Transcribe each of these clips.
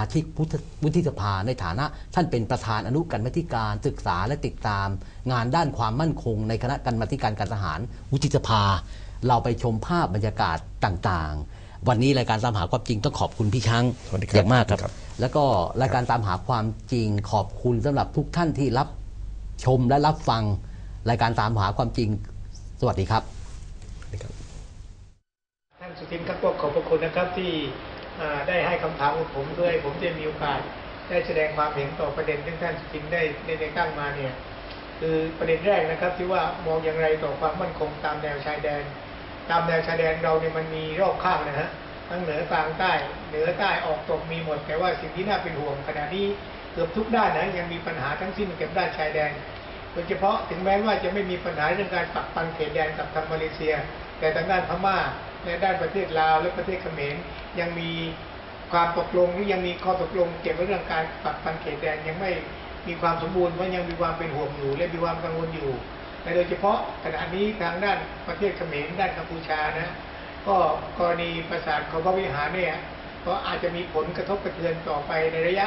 มาที่พุทธวุฒิสภาในฐานะ ท่านเป็นประธานอนุกรรมาธิการศึกษาและติดตาม งานด้านความมั่นคง ในคณะกรรมาธิการการทหารวุฒิสภา เราไปชมภาพบรรยากาศต่างๆ วันนี้รายการตามหาความจริงต้องขอบคุณพี่ช้างสวัสดีครับอย่างมากครับครับ แล้วก็รายการตามหาความจริงขอบคุณสำหรับทุกท่านที่รับชมและรับฟัง รายการตามหาความจริง สวัสดีครับนะครับท่านสุทินครับก็ขอบพระคุณนะครับที่อ่า ได้ให้คำถามกับผมด้วย ผมจะมีโอกาสได้แสดงความเห็นต่อประเด็นที่ท่านสินได้ได้ได้ตั้งมาเนี่ย คือประเด็นแรกนะครับ ที่ว่ามองอย่างไรต่อความมั่นคงตามแนวชายแดน ตามแนวชายแดนเราเนี่ยมันมีรอบข้างนะฮะทั้งเหนือกลางใต้เหนือใต้ออกตกมีหมด แต่ว่าสิ่งที่น่าเป็นห่วงขณะนี้เกือบทุกด้านนะยังมีปัญหาทั้งสิ้นเกี่ยวกับด้านชายแดนโดยเฉพาะถึงแม้ว่าจะไม่มีปัญหาเรื่องการปักปันเขตแดนกับทางมาเลเซีย แต่ทางด้านพม่า และด้านประเทศลาวและประเทศเขมรยังมีความตกลงหรือยังมีข้อตกลงเกี่ยวกับเรื่องการปักปันเขตแดนยังไม่มีความสมบูรณ์เพราะยังมีความเป็นห่วงอยู่ และมีความกังวลอยู่และโดยเฉพาะขณะนี้ทางด้านประเทศเขมรด้านกัมพูชานะก็กรณีประสาทของพระวิหารเนี่ยก็อาจจะมีผลกระทบกระเทือนต่อไปในระยะ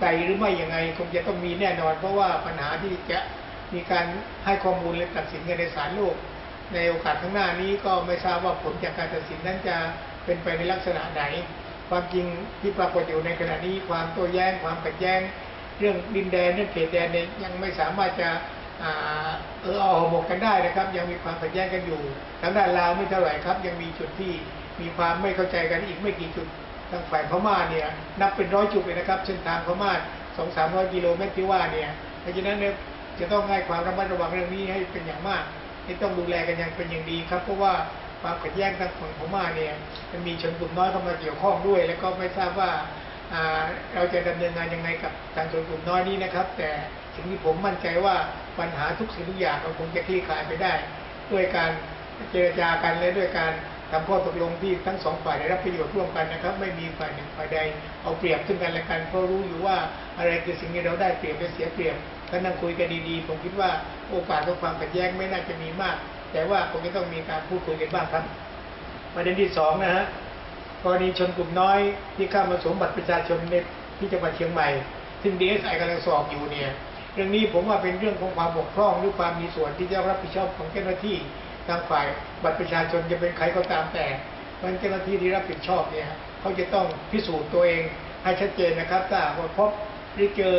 ไกลหรือไม่ยังไงคงจะต้องมีแน่นอน เพราะว่าปัญหาที่จะมีการให้ข้อมูลและตัดสินกันในศาลโลก ในโอกาสข้างหน้านี้ก็ไม่ทราบว่าผลจากการตัดสินนั้นจะเป็นไปในลักษณะไหน ความจริงที่ปรากฏอยู่ในขณะนี้ความโต้แย้งความขัดแย้ง เรื่องดินแดนเรื่องเขตแดนเนี่ยยังไม่สามารถจะอเออเอาหมกกันได้นะครับ ยังมีความขัดแย้งกันอยู่ทางด้านลาวไม่เท่าไหร่ครับ ยังมีจุดที่มีความไม่เข้าใจกันอีกไม่กี่จุดทางฝ่ายพม่าเนี่ยนับเป็นร้อยจุดเลยนะครับเส้นทางพม่าสองสามร้อยกิโลเมตรที่ว่าเนี่ยเพราะฉะนั้นเนี่ยจะต้องให้ความระมัดระวังเรื่องนี้ให้เป็นอย่างมาก ที่ต้องดูแลกันอย่างเป็นอย่างดีครับ เพราะว่าความขัดแย้งทางฝั่งพม่าเนี่ยมันมีชนกลุ่มน้อยเข้ามาเกี่ยวข้องด้วย แล้วก็ไม่ทราบว่าเราจะดำเนินงานยังไงกับทางชนกลุ่มน้อยนี้นะครับ แต่สิ่งที่ผมมั่นใจว่าปัญหาทุกสิ่งทุกอย่างเราคงจะคลี่คลายไปได้ ด้วยการเจรจากันและด้วยการ ทำข้อตกลงที่ทั้งสองฝ่ายได้รับประโยชน์ร่วมกันนะครับ ไม่มีฝ่ายหนึ่งฝ่ายใดเอาเปรียบซึ่งกันและกันเพราะรู้อยู่ว่าอะไรคือสิ่งที่เราได้เปรียบและเสียเปรียบถ้านั่งคุยกันดีๆ ผมคิดว่าโอกาสของความขัดแย้งไม่น่าจะมีมาก แต่ว่าคงจะต้องมีการพูดคุยกันบ้างครับ ประเด็นที่สองนะฮะกรณีชนกลุ่มน้อยที่เข้ามาสวมบัตรประชาชนในที่จังหวัดเชียงใหม่ ซึ่งดีเอสไอกำลังสอบอยู่เนี่ยเรื่องนี้ผมว่าเป็นเรื่องของความบกพร่องหรือความมีส่วนที่จะรับผิดชอบของเจ้าหน้าที่ ทางฝ่ายบัตรประชาชนจะเป็นใครก็ตามแต่เพราะฉะนั้นเจ้าหน้าที่ที่รับผิดชอบเนี่ยเขาจะต้องพิสูจน์ตัวเองให้ชัดเจนนะครับถ้าว่าพบหรือเจอ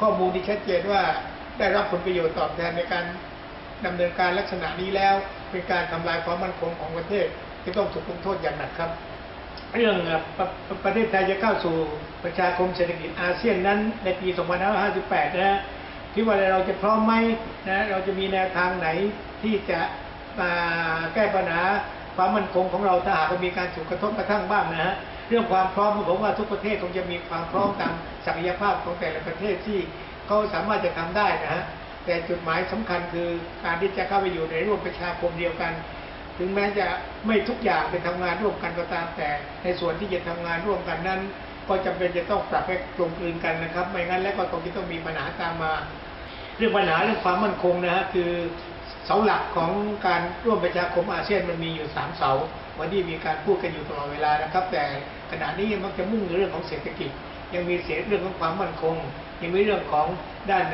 ข้อมูลที่ชัดเจนว่าได้รับผลประโยชน์ตอบแทนในการดำเนินการลักษณะนี้แล้ว เป็นการทำลายความมั่นคงของประเทศที่ต้องถูกลงโทษอย่างหนักครับ เรื่องอ่อประประประเทศไทยจะเข้าสู่ประชาคมเศรษฐกิจอาเซียนนั้นในปี 2558 นะฮะที่ว่าเราจะพร้อมไหมนะเราจะมีแนวทางไหนที่จะ แก้ปัญหาความมั่นคงของเราถ้าหากมีการถูกกระทบกระทั่งบ้างนะฮะเรื่องความพร้อมผมว่าทุกประเทศคงจะมีความพร้อมตามศักยภาพของแต่ละประเทศที่เขาสามารถจะทำได้นะฮะแต่จุดหมายสำคัญคือการที่จะเข้าไปอยู่ในร่วมประชาคมเดียวกัน ถึงแม้จะไม่ทุกอย่างเป็นทำงานร่วมกันก็ตามแต่ ในส่วนที่จะทำงานร่วมกันนั้น ก็จำเป็นจะต้องปรับให้กลมกลืนกันนะครับ ไม่งั้นแล้วก็คงจะต้องมีปัญหาตามมา เรื่องปัญหาเรื่องความมั่นคงนะฮะคือเสาหลักของการร่วมประชาคมอาเซียนมันมีอยู่สามเสาวันนี้มีการพูดกันอยู่ตลอดเวลานะครับ แต่ขณะนี้มันจะมุ่งในเรื่องของเศรษฐกิจ ยังมีเสียเรื่องของความมั่นคง ยังมีเรื่องของด้าน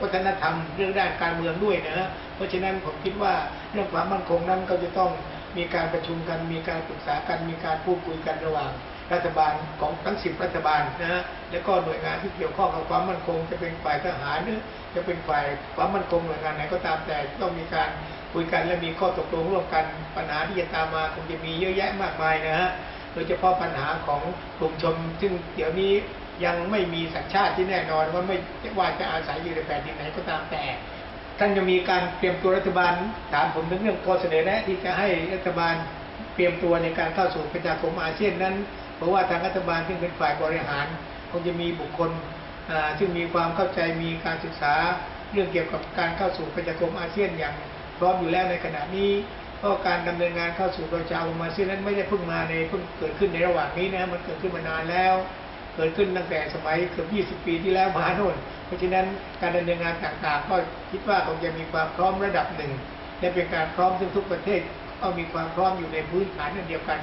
วัฒนธรรม เรื่องด้านการเมืองด้วยนะฮะเพราะฉะนั้นผมคิดว่าเรื่องความมั่นคงนั้นก็จะต้องมีการประชุมกัน มีการปรึกษากัน มีการพูดคุยกันระหว่าง รัฐบาลของทั้งสิบรัฐบาลนะฮะแล้วก็หน่วยงานที่เกี่ยวข้องกับความมั่นคง จะเป็นฝ่ายทหารหรือจะเป็นฝ่ายความมั่นคงหน่วยงานไหนก็ตามแต่ต้องมีการคุยกันและมีข้อตกลงร่วมกันปัญหาที่จะตามมาคงจะมีเยอะแยะมากมายนะฮะโดยเฉพาะปัญหาของกลุ่มชนซึ่งเดี๋ยวนี้ยังไม่มีสัญชาติที่แน่นอนว่าไม่ว่าจะอาศัยอยู่ในแผ่นดินไหนก็ตามแต่ท่านจะมีการเตรียมตัวรัฐบาลถามผมถึงเรื่องข้อเสนอแนะที่จะให้รัฐบาลเตรียมตัวในการเข้าสู่ประชาคมอาเซียนนั้น เพราะว่าทางรัฐบาลซึ่งเป็นฝ่ายบริหารคงจะมีบุคคลซึ่งมีความเข้าใจมีการศึกษาเรื่องเกี่ยวกับการเข้าสู่ประชาคมอาเซียนอย่างพร้อมอยู่แล้วในขณะนี้เพราะการดำเนินงานเข้าสู่ประชาคมอาเซียนนั้นไม่ได้เพิ่งมาในเพิ่งเกิดขึ้นในระหว่างนี้นะมันเกิดขึ้นมานานแล้ว เกิดขึ้นตั้งแต่สมัยเกือบ20 ปีที่แล้วมาโน่นเพราะฉะนั้นการดำเนินงานต่างๆ ก็คิดว่าคงจะมีความพร้อมระดับหนึ่งและเป็นการพร้อมซึ่งทุกประเทศก็มีความพร้อมอยู่ในพื้นฐานนั่นเดียวกัน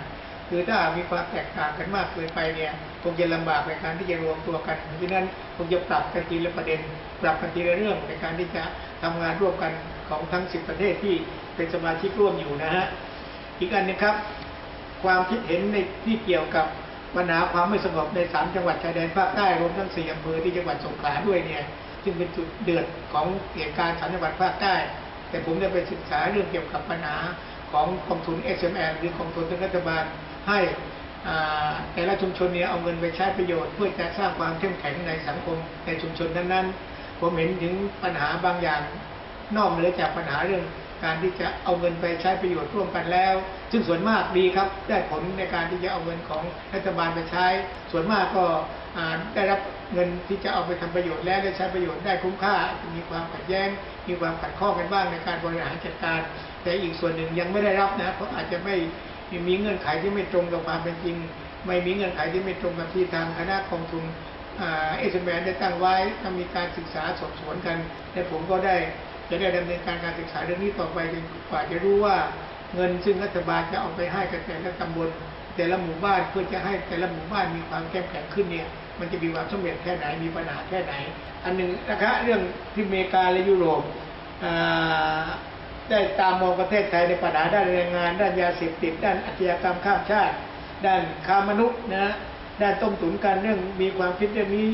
คือถ้ามีความแตกต่างกันมากเกินไปเนี่ยคงจะลำบากในการที่จะรวมตัวกันเพราะฉะนั้นคงจะปรับกันทีละประเด็น ปรับกันทีละเรื่องในการที่จะทำงานร่วมกันของทั้ง10ประเทศที่เป็นสมาชิกร่วมอยู่นะฮะอีกอันหนึงครับ ความคิดเห็นในที่เกี่ยวกับปัญหาความไม่สงบในสามจังหวัดชายแดนภาคใต้รวมทั้งสี่อำเภอที่จังหวัดสงขลาด้วยเนี่ยซึ่งเป็นจุดเดือดของเหตุการณ์สามจังหวัดภาคใต้ แต่ผมได้ไปศึกษาเรื่องเกี่ยวกับปัญหาของกองทุน SML หรือกองทุนรัฐบาล ให้แต่ละชุมชนเนี่ยเอาเงินไปใช้ประโยชน์ เพื่อจะสร้างความเข้มแข็งในสังคมในชุมชนนั้นๆ ผมเห็นถึงปัญหาบางอย่าง นอกเหนือจากปัญหาเรื่องการที่จะเอาเงินไปใช้ประโยชน์ร่วมกันแล้ว ซึ่งส่วนมากดีครับ ได้ผลในการที่จะเอาเงินของรัฐบาลไปใช้ ส่วนมากก็ได้รับเงินที่จะเอาไปทำประโยชน์แล้วได้ใช้ประโยชน์ได้คุ้มค่า มีความขัดแย้ง มีความขัดข้องกันบ้างในการบริหารจัดการ แต่อีกส่วนหนึ่งยังไม่ได้รับนะเพราะอาจจะไม่ มีเงื่อนไขที่ไม่ตรงกับความเป็นจริง ไม่มีเงื่อนไขที่ไม่ตรงกับที่ทางคณะกองทุนเอสแมนได้ตั้งไว้ต้องมีการศึกษาสอบสวนกันและผมก็ได้จะได้ดำเนินการการศึกษาเรื่องนี้ต่อไปจนกว่าจะรู้ว่าเงินซึ่งรัฐบาลจะเอาไปให้กับแต่ละตำบลแต่ละหมู่บ้านเพื่อจะให้แต่ละหมู่บ้านมีความเข้มแข็งขึ้นเนี่ยมันจะมีความสำเร็จแค่ไหนมีปัญหาแค่ไหน อันหนึ่งนะคะเรื่องที่อเมริกาและยุโรปอ่า ได้ตามมองประเทศไทยในปัญหาด้านแรงงาน ด้านยาเสพติด ด้านอาชญากรรมข้ามชาติ ด้านค้ามนุษย์นะด้านต้มตุ๋นกันเรื่องมีความคิดเรื่องนี้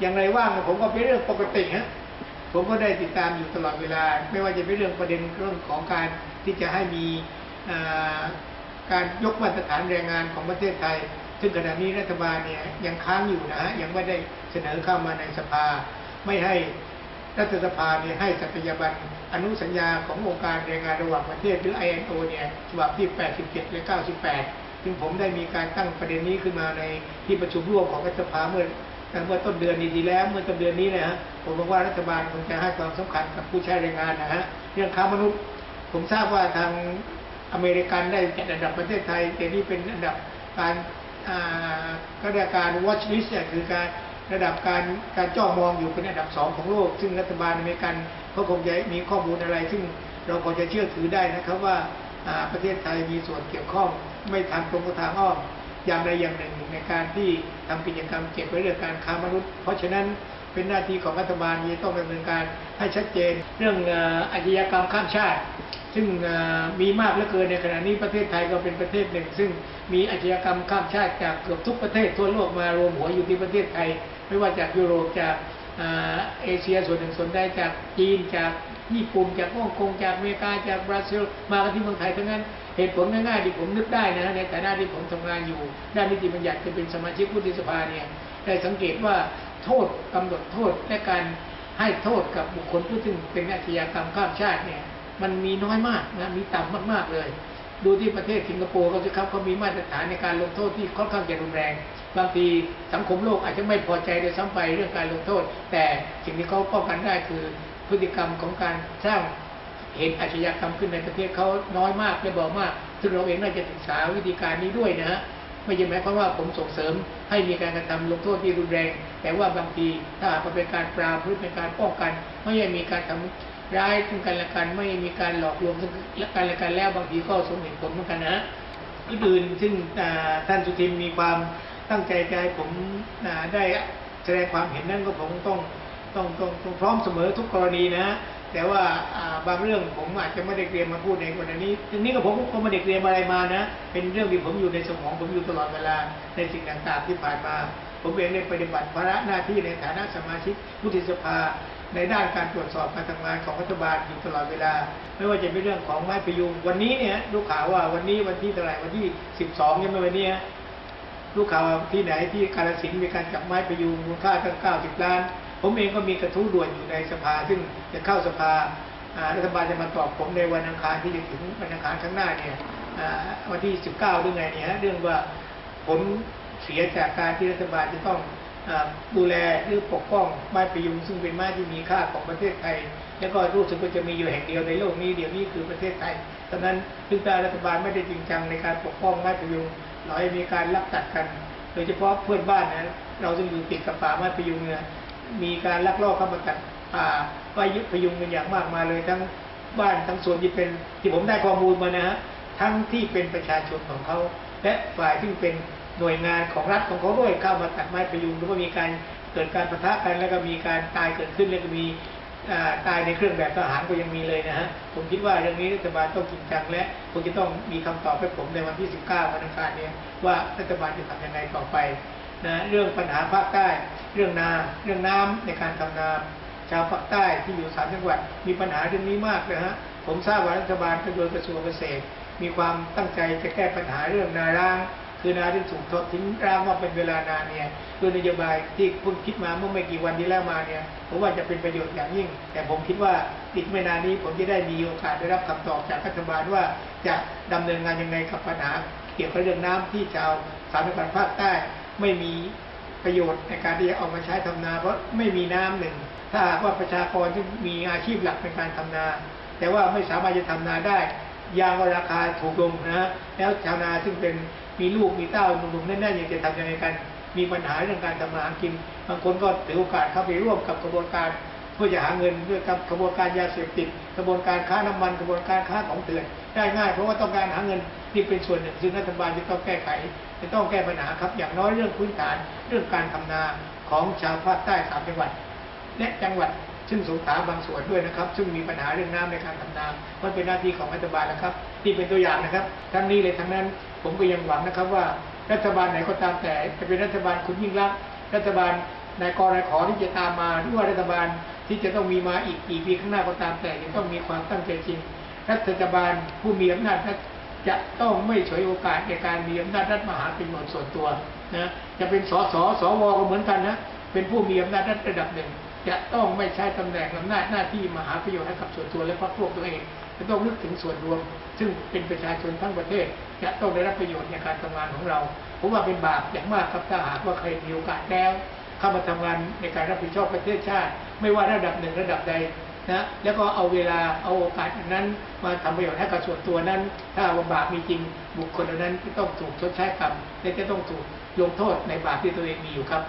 อย่างไรว่างผมก็เป็นเรื่องปกติฮะผมก็ได้ติดตามอยู่ตลอดเวลา ไม่ว่าจะเป็นเรื่องประเด็นเรื่องของการที่จะให้มีการยกมาตรฐานแรงงานของประเทศไทย ซึ่งขณะนี้รัฐบาลเนี่ยยังค้างอยู่นะฮะยังไม่ได้เสนอเข้ามาในสภา ไม่ให้รัฐสภาเนี่ยให้สัตยาบัน อนุสัญญาขององค์การแรงงานระหว่างประเทศหรือ ILO เนี่ยฉบับที่ 87 และ 98 ซึ่งผมได้มีการตั้งประเด็นนี้ขึ้นมาในที่ประชุมร่วมของรัฐสภาเมื่อเมื่อต้นเดือนนี้ดีแล้ว เมื่อต้นเดือนนี้นะฮะผมบอกว่ารัฐบาลคงจะให้ความสำคัญกับผู้ใช้แรงงานนะฮะเรื่องค้ามนุษย์ ผมทราบว่าทางอเมริกันได้จัดอันดับประเทศไทยแต่นี่เป็นอันดับการก็เรียกการ watch list คือการ ระดับการการจ้องมองอยู่เป็นอันดับสองของโลก ซึ่งรัฐบาลอเมริกันก็คงจะมีข้อมูลอะไร ซึ่งเราคงจะเชื่อถือได้นะครับว่าประเทศไทยมีส่วนเกี่ยวข้องไม่ทางตรงก็ทางอ้อมอย่างใดอย่างหนึ่งในการที่ทำกิจกรรมเกี่ยวกับเรื่องการค้ามนุษย์ เพราะฉะนั้นเป็นหน้าที่ของรัฐบาลที่ต้องดำเนินการให้ชัดเจน เรื่องอ่ออาชญากรรมข้ามชาติ ซึ่งมีมากเหลือเกินในขณะนี้ประเทศไทยก็เป็นประเทศหนึ่ง ซึ่งมีอาชญากรรมข้ามชาติจากเกือบทุกประเทศทั่วโลกมารวมหัวอยู่ที่ประเทศไทย ไม่ว่าจากยุโรปจากอาเอเชียส่วนหนึ่งส่วนใดจากจีนจากญี่ปุ่นจากฮ่องกงจากอเมริกาจากบราซิลมากันที่เมืองไทยทั้งนั้นเหตุผลง่ายๆที่ผมนึกได้นะในฐานะที่ผมทำงานอยู่ ด้านนิติบัญญัติจะเป็นสมาชิกวุฒิสภาเนี่ยได้สังเกตว่าโทษกำหนดโทษและการให้โทษกับบุคคลผู้ซึ่งเป็นอาชญากรรมข้ามชาติเนี่ย มันมีน้อยมากนะมีต่ำมากๆเลย ดูที่ประเทศสิงคโปร์เขาสิครับเขามีมาตรฐานในการลงโทษที่ค่อนข้างจะรุนแรง บางทีสังคมโลกอาจจะไม่พอใจโดยซ้ำไปเรื่องการลงโทษ แต่สิ่งที่เขาป้องกันได้คือพฤติกรรมของการสร้างเหตุอาชญากรรมขึ้นในประเทศเขาน้อยมากและเบามากซึ่งเราเองน่าจะศึกษาวิธีการนี้ด้วยนะฮะไม่ใช่หมายความว่าผมส่งเสริมให้มีการกระทำลงโทษที่รุนแรง แต่ว่าบางทีถ้าหากเป็นการปราบหรือเป็นการป้องกัน ไม่ใช่มีการทำ ร้ายซึ่งกันและกันไม่มีการหลอกลวงซึ่งกันและกันแล้วบางทีก็สมเหตุผลเหมือนกันนะอื่นซึ่งท่านสุทินมีความตั้งใจให้ผมได้แสดงความเห็นนั่นก็ผมต้องต้องต้องต้องพร้อมเสมอทุกกรณีนะ แต่ว่าอ่าบางเรื่องผมอาจจะไม่ได้เตรียมมาพูดในวันนี้ทีนี้ก็ผมก็ไม่ได้เตรียมอะไรมานะ เป็นเรื่องที่ผมอยู่ในสมองผมอยู่ตลอดเวลาในสิ่งต่างๆที่ผ่านมา ผมเองได้ปฏิบัติภาระหน้าที่ในฐานะสมาชิกวุฒิสภา ในด้านการตรวจสอบการทำงานของรัฐบาลอยู่ตลอดเวลา ไม่ว่าจะเป็นเรื่องของไม้พยุงวันนี้เนี่ยรู้ข่าวว่าวันนี้วันที่เท่าไหร่วันที่ 12ใช่ไหมวันนี้ลูกข่าวที่ไหนที่กาลสินมีการจับไม้ประยูงมูลค่าตั้ง90 ล้าน ผมเองก็มีกระทู้ด่วนอยู่ในสภา ซึ่งจะเข้าสภารัฐบาลจะมาตอบผมในวันอังคารที่จะถึงวันอังคารข้างหน้าเนี่ยวันที่ 19หรือไงเนี่ยเรื่องว่าผลเสียจากการที่รัฐบาลจะต้อง ดูแลหรือปกป้องไม้ประยุงซึ่งเป็นไม้ที่มีค่าของประเทศไทย แล้วก็รู้สึกว่าจะมีอยู่แห่งเดียวในโลกนี้เดียวนี้คือประเทศไทยดังนั้นซึ่งถ้ารัฐบาลไม่ได้จริงจังในการปกป้องไม้ประยุงเราให้มีการลักตัดกัน โดยเฉพาะเพื่อนบ้านนะเราซึ่งอยู่ติดกับป่าไม้พยุงเนี่ยมีการลักลอบเข้ามาตัดป่าไม้พยุงกันอย่างมากมายเลยทั้งบ้านทั้งส่วนที่เป็นที่ผมได้ข้อมูลมานะฮะทั้งที่เป็นประชาชนของเขาและฝ่ายที่เป็น หน่วยงานของรัฐของเขาด้วยเข้ามาตัดไม้พยุงแล้วก็มีการเกิดการปะทะกันแล้วก็มีการตายเกิดขึ้นแล้วก็มีตายในเครื่องแบบทหารก็ยังมีเลยนะฮะ ผมคิดว่าเรื่องนี้รัฐบาลต้องจริงจังและคงจะต้องมีคำตอบให้ผมในวันที่ 19วันอังคารเนี้ว่ารัฐบาลจะทำยังไงต่อไปนะเรื่องปัญหาภาคใต้ เรื่องนาเรื่องน้ำในการทำนาชาวภาคใต้ที่อยู่สามจังหวัดมีปัญหาเรื่องนี้มากนะฮะผมทราบว่ารัฐบาลโดยกระทรวงเกษตร มีความตั้งใจจะแก้ปัญหาเรื่องนาร้าง คือนาที่ถูกทอดทิ้งร้างมาเป็นเวลานานเนี่ยด้วยนโยบายที่เพิ่งคิดมาเมื่อไม่กี่วันที่แล้วมาเนี่ยผมว่าจะเป็นประโยชน์อย่างยิ่ง แต่ผมคิดว่าอีกไม่นานนี้ผมจะได้มีโอกาสได้รับคำตอบจากรัฐบาลว่าจะดำเนินงานยังไงกับปัญหาเกี่ยวกับเรื่องน้ำที่ชาวสามจังหวัดภาคใต้ไม่มีประโยชน์ในการที่จะเอามาใช้ทำนา เพราะไม่มีน้ำหนึ่ง ถ้าหากว่าประชากรที่มีอาชีพหลักในการทำนา แต่ว่าไม่สามารถจะทำนาได้ ยางก็ราคาถูกลงนะแล้วชาวนาซึ่งเป็น มีลูกมีเต้าหนุ่มๆแน่ๆอยากจะทำยังไงกันมีปัญหาเรื่องการทำมาหากิน บางคนก็ถือโอกาสเข้าไปร่วมกับกระบวนการเพื่อจะหาเงินด้วยกับกระบวนการยาเสพติดกระบวนการค้าน้ำมันกระบวนการค้าของเถื่อนได้ง่ายเพราะว่าต้องการหาเงินนี่เป็นส่วนหนึ่งซึ่งรัฐบาลจะต้องแก้ไขจะต้องแก้ปัญหาครับ อย่างน้อยเรื่องพื้นฐานเรื่องการทำนาของชาวภาคใต้สามจังหวัด และจังหวัด ซึ่งสงขาบางส่วนด้วยนะครับ ซึ่งมีปัญหาเรื่องน้ำในการทำนามันเป็นหน้าที่ของรัฐบาลนะครับที่เป็นตัวอย่างนะครับ ทั้งนี้เลยทั้งนั้นผมก็ยังหวังนะครับว่ารัฐบาลไหนก็ตามแต่จะเป็นรัฐบาลคุณยิ่งรักรัฐบาลนายกนายขอที่จะตามมาหรือว่ารัฐบาลที่จะต้องมีมาอีกกี่ปีข้างหน้าก็ตามแต่ยังต้องมีความตั้งใจจริง รัฐบาลผู้มีอำนาจจะต้องไม่ฉวยโอกาสในการมีอำนาจรัฐมหาเป็นหมดส่วนตัวนะจะเป็นสสสวก็เหมือนกันนะเป็นผู้มีอำนาจรัฐระดับหนึ่ง จะต้องไม่ใช้ตำแหน่งอำนาจหน้าที่มหาประโยชน์ให้กับส่วนตัวและพรรคพวกตัวเองจะต้องนึกถึงส่วนรวม ซึ่งเป็นประชาชนทั้งประเทศจะต้องได้รับประโยชน์ในการทำงานของเราผมว่าเป็นบาปอย่างมากครับถ้าหากว่าใครมีโอกาสแล้วเข้ามาทำงานในการรับผิดชอบประเทศชาติ ไม่ว่าระดับหนึ่งระดับใดนะแล้วก็เอาเวลาเอาโอกาสอนั้นมาทำประโยชน์ให้กับส่วนตัวนั้น ถ้าว่าบาปมีจริงบุคคลนั้นจะต้องถูกชดใช้กรรมและจะต้องถูกลงโทษในบาปที่ตัวเองมีอยู่ครับ